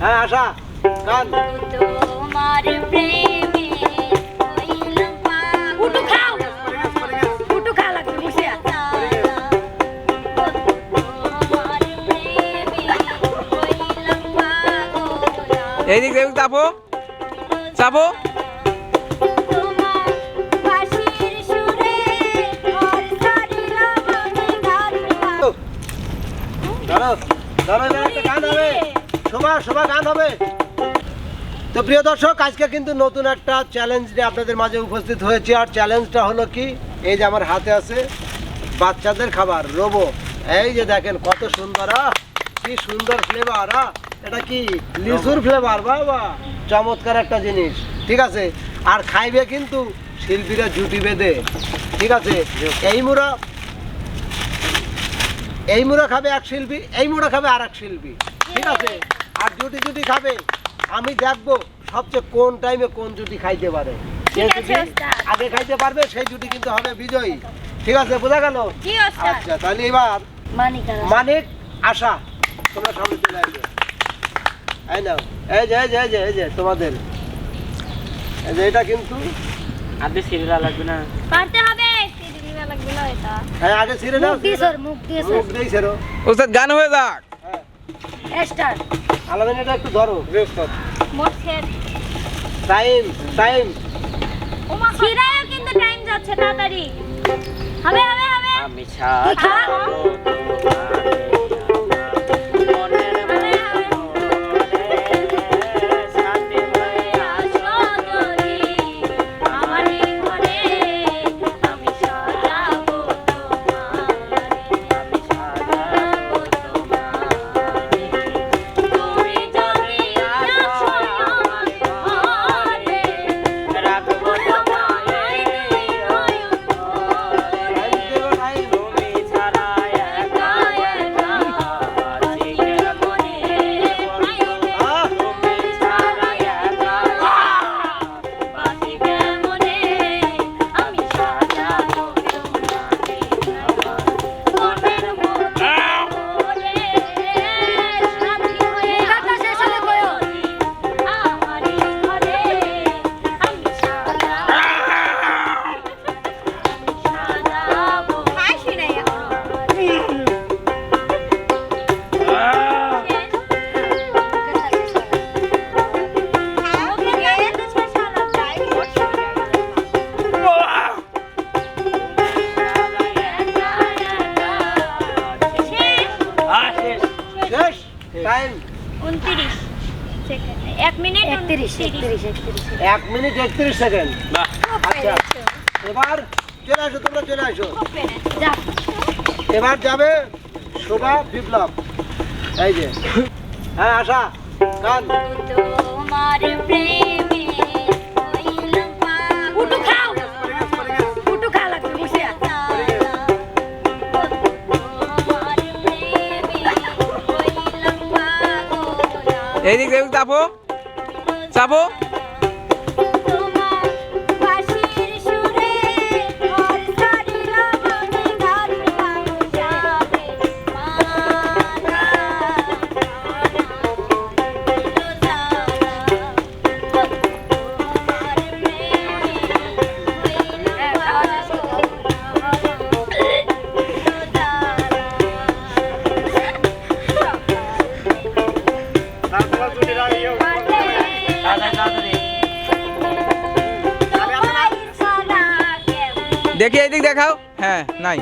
হ্যাঁ আশা গান। তোমার প্রেমে। উঠু খাও। উঠু খা লাগবে বসে তোমার প্রেমে হইলাম পাগল। এইদিক দেখুক চাপো। চাপো ধরো এবার একটা গান হবে। শোভা শোভা গান হবে। তো প্রিয় দর্শক, আজকে কিন্তু নতুন একটা চ্যালেঞ্জ নিয়ে আপনাদের মাঝে উপস্থিত হয়েছে। আর চ্যালেঞ্জটা হলো কি? এই যে আমার হাতে আছে বাচ্চাদের খাবার, রোবো। এই যে দেখেন কত সুন্দর কি সুন্দর ফ্লেভার এটা কি লিচুর ফ্লেভার বাবা, চমৎকার একটা জিনিস। ঠিক আছে? আর খাইবে কিন্তু শিল্পীরা জুটি বেঁধে। ঠিক আছে? এই মুড়া এই মুড়া খাবে এক শিল্পী, এই মুড়া খাবে আর এক শিল্পী। ঠিক আছে? আর জুটি জুটি খাবে। আমি দেখব সবচেয়ে কোন টাইমে কোন জুটি খাইতে পারে। আগে খাইতে পারবে সেই জুটি কিন্তু হবে বিজয়ী। ঠিক আছে বোঝা গেল? আচ্ছা তাহলে এবার মানিকা মানিক আশা তোমরা সামনে চলে আসবে। এই নাও এই যে এই যে এই যে এই যে তোমাদের। এই যে এটা কিন্তু আপনি সিরিয়াল লাগবে না। পারতে হবে লাগবে না এটা। হ্যাঁ আগে নাও মুখ দিয়ে সর মুখ দিয়ে সর। মুখ দিয়েছে রো ওস্তাদ গান হয়ে যাক। স্টার্ট আলামিন এটা একটু ধরো। মোট খেত টাইম টাইম ছিড়ায়ও কিন্তু টাইম যাচ্ছে তাড়াতাড়ি। হবে হবে হবে। আমি খা একত্রিশ একত্রিশ একত্রিশ। এক মিনিট একত্রিশ সেকেন্ড। আচ্ছা। এবার চলে আসো তোমরা চলে আসো। এবার যাবে শোভা বিপ্লব। এই যে। হ্যাঁ আশা গান তোমার প্রেমে হইলাম উঠু খাও। উঠু খা লাগবে বসে তোমার প্রেমে হইলাম পাগল। এইদিক দেখুক চাপো চাপো দেখি এইদিক দেখাও? হ্যাঁ নাই।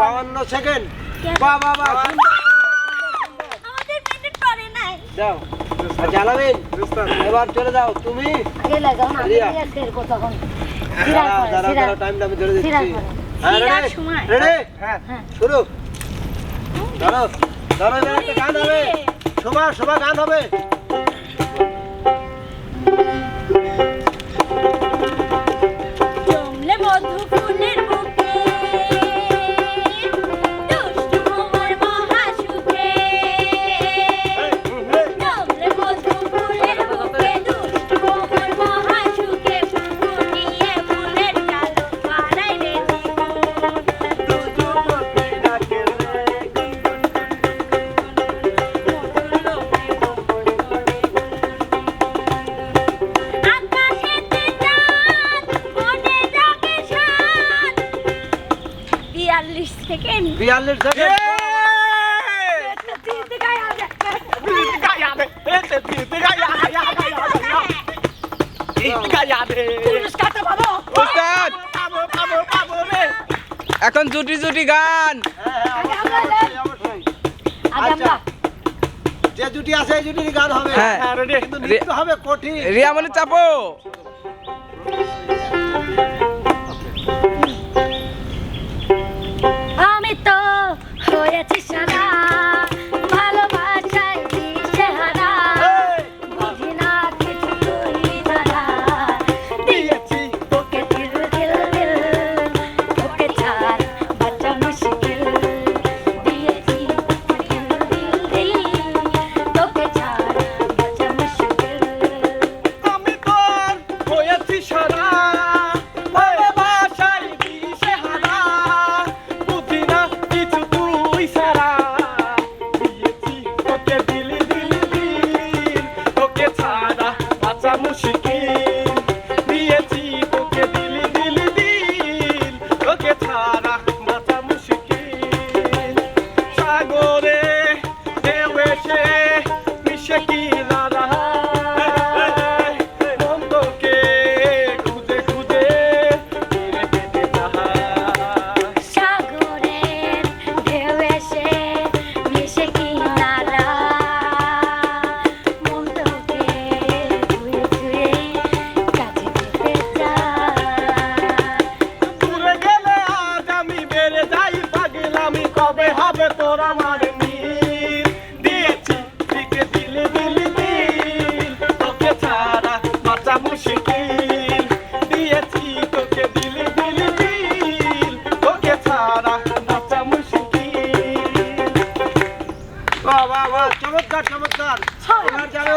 বাউন্ন সেকেন্ড। বাহ বাহ বাহ এবার চলে যাও। তুমি? টাইমটা আমি ধরে দিচ্ছি। হ্যাঁ হ্যাঁ। হ্যাঁ। শুরু। ধরো ধরো একটা গান হবে। শোভা শোভা গান হবে। জমলে বিয়াল্লিশ বিয়াল্লিশ এখন জুটি জুটি গান। আচ্ছা। যে জুটি আছে এই জুটির গান হবে। হ্যাঁ। হ্যাঁ, কিন্তু হবে কঠিন। রিয়ামনি চাপো। রয়েছি সারা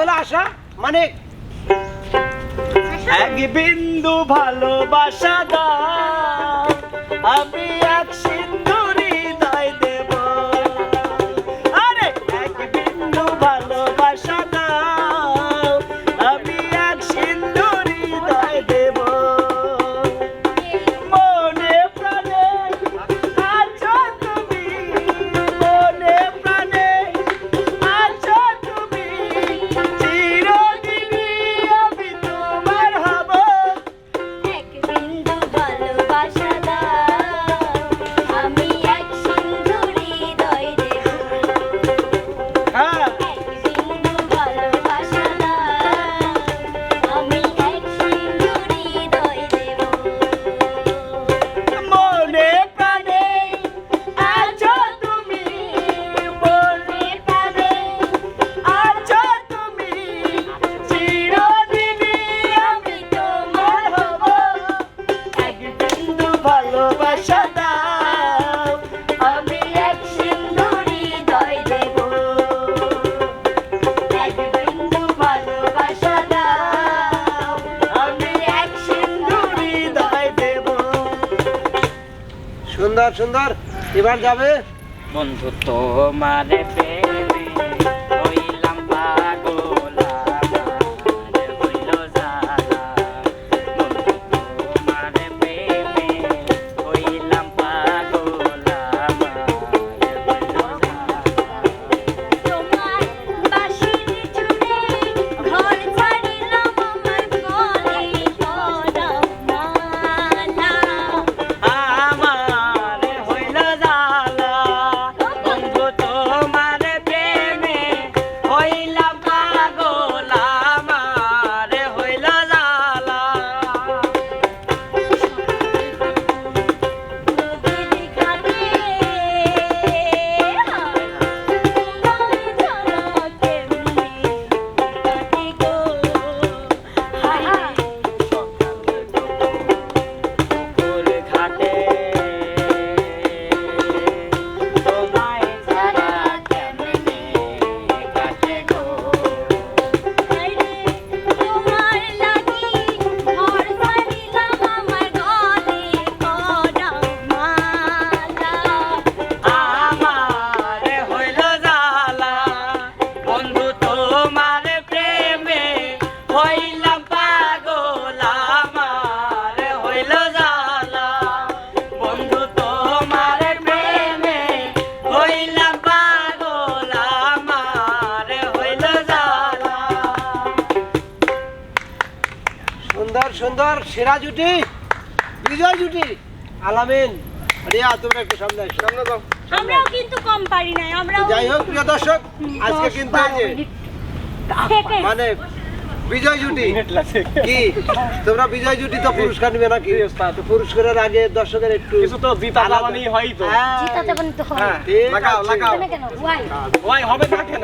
হলো আশা মানে এক বিন্দু ভালোবাসা দা আমি আছি সুন্দর। এবার যাবে। বন্ধু তোমার সুন্দর সুন্দর সেরা জুটি বিজয় জুটি। আলামিন রিয়া তোমরা একটু সামনে সামনে যাও। আমরাও কিন্তু কম পারি নাই আমরাও যাই হোক প্রিয় দর্শক আজকে কিন্তু এই যে মানে বিজয় জুটি। কি? তোমরা বিজয় জুটি তো পুরস্কার নিবে নাকি? তো পুরস্কারের আগে দর্শকের একটু কিছু তো জিতা যাবানি হয় তো। হ্যাঁ, জিতা তো হয়। হ্যাঁ লাগাও লাগাও। কেন? ওয়াই হবে না কেন?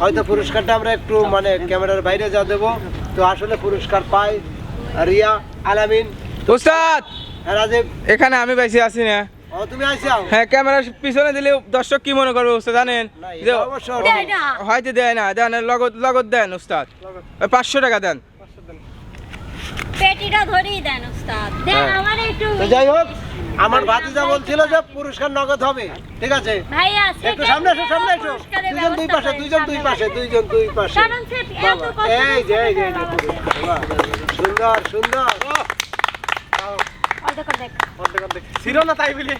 হয়তো পুরস্কারটা আমরা একটু মানে ক্যামেরার বাইরে যা দেবো। তো আসলে পুরস্কার পাই রিয়া আলামিন। হ্যাঁ, এখানে আমি বেশি আছি না। হ্যাঁ ক্যামেরার পিছনে দিলে কি মনে দেয় না। দেন দেন পাঁচশো টাকা দেন। হ্যাঁ। যাই হোক আমার ভাতিজা বলছিল যে পুরস্কার নগদ হবে ঠিক আছে? একটু সামনে এসো সামনে এসো। দুজন দুই পাশে দুইজন দুই পাশে দুইজন দুই পাশে। এই যে এই যে সুন্দর সুন্দর। ছিল না তাই বলে?